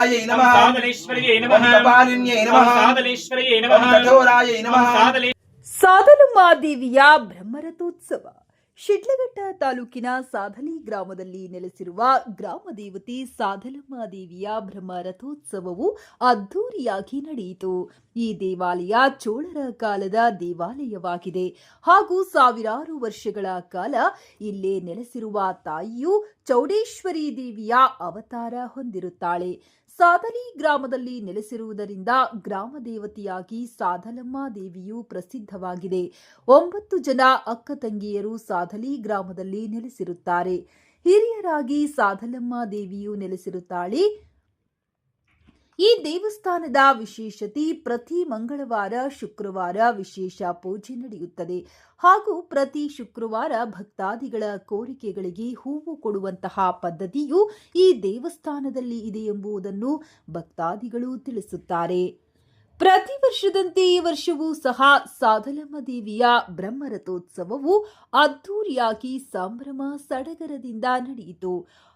సాధలేశ్వర్యై నమ సాధలేశ్వర్యై నమ పాలిన్యై నమ సాధలేశ్వర్యై నమ కఠోరాయై నమ సాధలే సాధలు మాదేవిಯ ಬ್ರಹ್ಮರಥೋತ್ಸವ ಶಿಡ್ಲಘಟ್ಟ ತಾಲೂಕಿನ ಸಾಧಲಿ ಗ್ರಾಮದಲ್ಲಿ ನೆಲೆಸಿರುವ ಗ್ರಾಮ ದೇವತೆ ಬ್ರಹ್ಮ ರಥೋತ್ಸವವು ಅದ್ಧೂರಿಯಾಗಿ ನಡೆಯಿತು. ಈ ದೇವಾಲಯ ಚೋಳರ ಕಾಲದ ದೇವಾಲಯವಾಗಿದೆ. ಹಾಗೂ ಸಾವಿರಾರು ವರ್ಷಗಳ ಕಾಲ ಇಲ್ಲೇ ನೆಲೆಸಿರುವ ತಾಯಿಯು ಚೌಡೇಶ್ವರಿ ದೇವಿಯ ಅವತಾರ ಹೊಂದಿರುತ್ತಾಳೆ. ಸಾದಲಿ ಗ್ರಾಮದಲ್ಲಿ ನೆಲೆಸಿರುವುದರಿಂದ ಗ್ರಾಮ ದೇವತೆಯಾಗಿ ಸಾಧಲಮ್ಮ ದೇವಿಯು ಪ್ರಸಿದ್ಧವಾಗಿದೆ. ಒಂಬತ್ತು ಜನ ಅಕ್ಕ ತಂಗಿಯರು ಸಾಧಲಿ ಗ್ರಾಮದಲ್ಲಿ ನೆಲೆಸಿರುತ್ತಾರೆ. ಹಿರಿಯರಾಗಿ ಸಾಧಲಮ್ಮ ದೇವಿಯು ನೆಲೆಸಿರುತ್ತಾಳೆ. ಈ ದೇವಸ್ಥಾನದ ವಿಶೇಷತೆ ಪ್ರತಿ ಮಂಗಳವಾರ, ಶುಕ್ರವಾರ ವಿಶೇಷ ಪೂಜೆ ನಡೆಯುತ್ತದೆ. ಹಾಗೂ ಪ್ರತಿ ಶುಕ್ರವಾರ ಭಕ್ತಾದಿಗಳ ಕೋರಿಕೆಗಳಿಗೆ ಹೂವು ಕೊಡುವಂತಹ ಪದ್ಧತಿಯು ಈ ದೇವಸ್ಥಾನದಲ್ಲಿ ಇದೆ ಎಂಬುದನ್ನು ಭಕ್ತಾದಿಗಳು ತಿಳಿಸುತ್ತಾರೆ. ಪ್ರತಿ ವರ್ಷದಂತೆ ಈ ವರ್ಷವೂ ಸಹ ಸಾಧಲಮ್ಮ ದೇವಿಯ ಬ್ರಹ್ಮರಥೋತ್ಸವವು ಅದ್ಧೂರಿಯಾಗಿ ಸಂಭ್ರಮ ಸಡಗರದಿಂದ ನಡೆಯಿತು.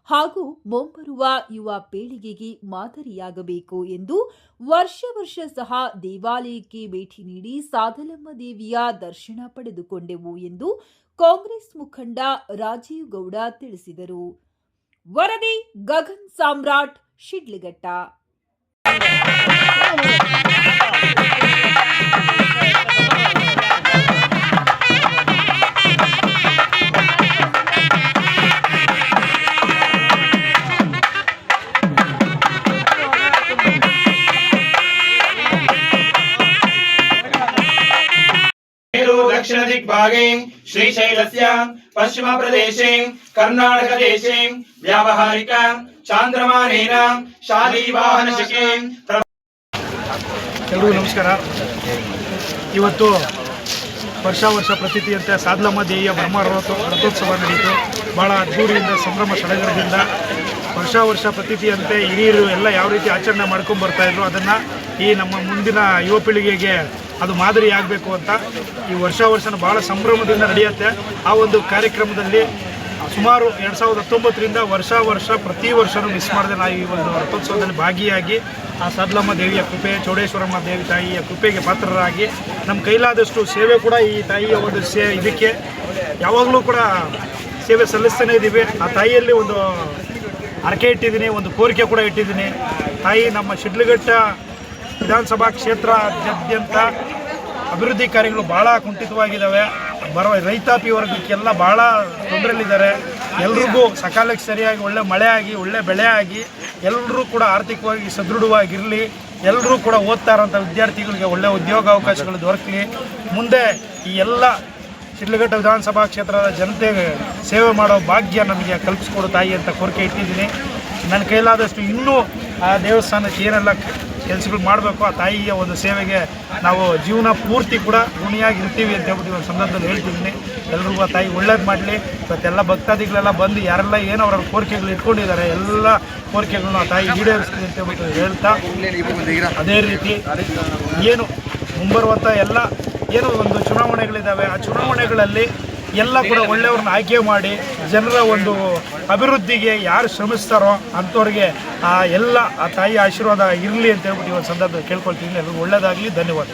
ಹಾಗೂ ಮುಂಬರುವ ಯುವ ಪೀಳಿಗೆಗೆ ಮಾದರಿಯಾಗಬೇಕು ಎಂದು ವರ್ಷ ವರ್ಷ ಸಹ ದೇವಾಲಯಕ್ಕೆ ಭೇಟಿ ನೀಡಿ ಸಾಧಲಮ್ಮ ದೇವಿಯ ದರ್ಶನ ಪಡೆದುಕೊಂಡೆವು ಎಂದು ಕಾಂಗ್ರೆಸ್ ಮುಖಂಡ ರಾಜೀವ್ ಗೌಡ ತಿಳಿಸಿದರು. ವರದಿ ಗಗನ್ ಸಾಮ್ರಾಟ್ ಶಿಡ್ಲಘಟ್ಟ. मेरु दक्षिण दिग्भागे श्रीशैलस्य पश्चिम प्रदेशे कर्णाटक देशे व्यावहारिक चान्द्रमानेन शालीवाहन शके ಎಲ್ರಿಗೂ ನಮಸ್ಕಾರ. ಇವತ್ತು ವರ್ಷ ವರ್ಷ ಪ್ರತೀತಿಯಂತೆ ಸಾದ್ಲಮ್ಮ ದೇವಿಯ ಬ್ರಹ್ಮ ರಥೋ- ರಥೋತ್ಸವ ನಡೆಯಿತು. ಭಾಳ ಅದ್ಧೂರಿಯಿಂದ ಸಂಭ್ರಮ ಸಡಗರದಿಂದ ವರ್ಷ ವರ್ಷ ಪ್ರತೀತಿಯಂತೆ ಹಿರಿಯರು ಎಲ್ಲ ಯಾವ ರೀತಿ ಆಚರಣೆ ಮಾಡ್ಕೊಂಡು ಬರ್ತಾ ಇದ್ರು, ಅದನ್ನು ಈ ನಮ್ಮ ಮುಂದಿನ ಯುವ ಪೀಳಿಗೆಗೆ ಅದು ಮಾದರಿ ಆಗಬೇಕು ಅಂತ ಈ ವರ್ಷ ವರ್ಷನ ಭಾಳ ಸಂಭ್ರಮದಿಂದ ನಡೆಯುತ್ತೆ. ಆ ಒಂದು ಕಾರ್ಯಕ್ರಮದಲ್ಲಿ ಸುಮಾರು ಎರಡು ಸಾವಿರದ ಹತ್ತೊಂಬತ್ತರಿಂದ ವರ್ಷ ವರ್ಷ ಪ್ರತಿ ವರ್ಷವೂ ಮಿಸ್ ಮಾಡಿದೆ ನಾವು ಈ ಒಂದು ರಥೋತ್ಸವದಲ್ಲಿ ಭಾಗಿಯಾಗಿ ಆ ಸದ್ಲಮ್ಮ ದೇವಿಯ ಕೃಪೆ, ಚೌಡೇಶ್ವರಮ್ಮ ದೇವಿ ತಾಯಿಯ ಕೃಪೆಗೆ ಪಾತ್ರರಾಗಿ ನಮ್ಮ ಕೈಲಾದಷ್ಟು ಸೇವೆ ಕೂಡ ಈ ತಾಯಿಯ ಒಂದು ಸೇ ಇದಕ್ಕೆ. ಯಾವಾಗಲೂ ಕೂಡ ಸೇವೆ ಸಲ್ಲಿಸ್ತಾನೆ ಇದ್ದೀವಿ ಆ ತಾಯಿಯಲ್ಲಿ ಒಂದು ಹರಕೆ ಇಟ್ಟಿದ್ದೀನಿ, ಒಂದು ಕೋರಿಕೆ ಕೂಡ ಇಟ್ಟಿದ್ದೀನಿ. ತಾಯಿ ನಮ್ಮ ಶಿಡ್ಲಘಟ್ಟ ವಿಧಾನಸಭಾ ಕ್ಷೇತ್ರಾದ್ಯಂತ ಅಭಿವೃದ್ಧಿ ಕಾರ್ಯಗಳು ಭಾಳ ಕುಂಠಿತವಾಗಿದ್ದಾವೆ ಬರೋ ರೈತಾಪಿ ವರ್ಗಕ್ಕೆಲ್ಲ ಭಾಳ ತೊಂದರೆಯಲ್ಲಿದ್ದಾರೆ. ಎಲ್ರಿಗೂ ಸಕಾಲಕ್ಕೆ ಸರಿಯಾಗಿ ಒಳ್ಳೆ ಮಳೆ ಆಗಿ, ಒಳ್ಳೆ ಬೆಳೆ ಆಗಿ ಎಲ್ಲರೂ ಕೂಡ ಆರ್ಥಿಕವಾಗಿ ಸದೃಢವಾಗಿರಲಿ, ಎಲ್ಲರೂ ಕೂಡ ಓದ್ತಾ ಇರೋಂಥ ವಿದ್ಯಾರ್ಥಿಗಳಿಗೆ ಒಳ್ಳೆ ಉದ್ಯೋಗಾವಕಾಶಗಳು ದೊರಕಲಿ. ಮುಂದೆ ಈ ಎಲ್ಲ ಶಿಡ್ಲಘಟ್ಟ ವಿಧಾನಸಭಾ ಕ್ಷೇತ್ರದ ಜನತೆಗೆ ಸೇವೆ ಮಾಡೋ ಭಾಗ್ಯ ನಮಗೆ ಕಲ್ಪಿಸ್ಕೊಡು ತಾಯಿ ಅಂತ ಕೋರಿಕೆ ಇಟ್ಟಿದ್ದೀನಿ. ನನ್ನ ಕೈಲಾದಷ್ಟು ಇನ್ನೂ ಆ ದೇವಸ್ಥಾನಕ್ಕೆ ಏನೆಲ್ಲ ಕೆಲಸಗಳು ಮಾಡಬೇಕು. ಆ ತಾಯಿಯ ಒಂದು ಸೇವೆಗೆ ನಾವು ಜೀವನ ಪೂರ್ತಿ ಕೂಡ ಋಣಿಯಾಗಿರ್ತೀವಿ ಅಂತ ಹೇಳ್ಬಿಟ್ಟು ಒಂದು ಸಂದರ್ಭದಲ್ಲಿ ಹೇಳ್ತಿದ್ದೀನಿ. ಎಲ್ರಿಗೂ ಆ ತಾಯಿ ಒಳ್ಳೇದು ಮಾಡಲಿ. ಇವತ್ತೆಲ್ಲ ಭಕ್ತಾದಿಗಳೆಲ್ಲ ಬಂದು ಯಾರೆಲ್ಲ ಏನು ಅವರ ಕೋರಿಕೆಗಳು ಇಟ್ಕೊಂಡಿದ್ದಾರೆ, ಎಲ್ಲ ಕೋರಿಕೆಗಳನ್ನ ಆ ತಾಯಿ ಈಡೇರಿಸ್ತೀವಿ ಅಂತ ಹೇಳ್ಬಿಟ್ಟು ಹೇಳ್ತಾ, ಅದೇ ರೀತಿ ಏನು ಮುಂಬರುವಂಥ ಎಲ್ಲ ಏನು ಒಂದು ಚುನಾವಣೆಗಳಿದ್ದಾವೆ. ಆ ಚುನಾವಣೆಗಳಲ್ಲಿ ಎಲ್ಲ ಕೂಡ ಒಳ್ಳೆಯವ್ರನ್ನ ಆಯ್ಕೆ ಮಾಡಿ ಜನರ ಒಂದು ಅಭಿವೃದ್ಧಿಗೆ ಯಾರು ಶ್ರಮಿಸ್ತಾರೋ ಅಂಥವ್ರಿಗೆ ಆ ಎಲ್ಲ ಆ ತಾಯಿ ಆಶೀರ್ವಾದ ಇರಲಿ ಅಂತ ಹೇಳ್ಬಿಟ್ಟು ಈ ಒಂದು ಸಂದರ್ಭದಲ್ಲಿ ಕೇಳ್ಕೊಳ್ತೀನಿ. ಎಲ್ಲರಿಗೂ ಒಳ್ಳೆಯದಾಗಲಿ ಧನ್ಯವಾದ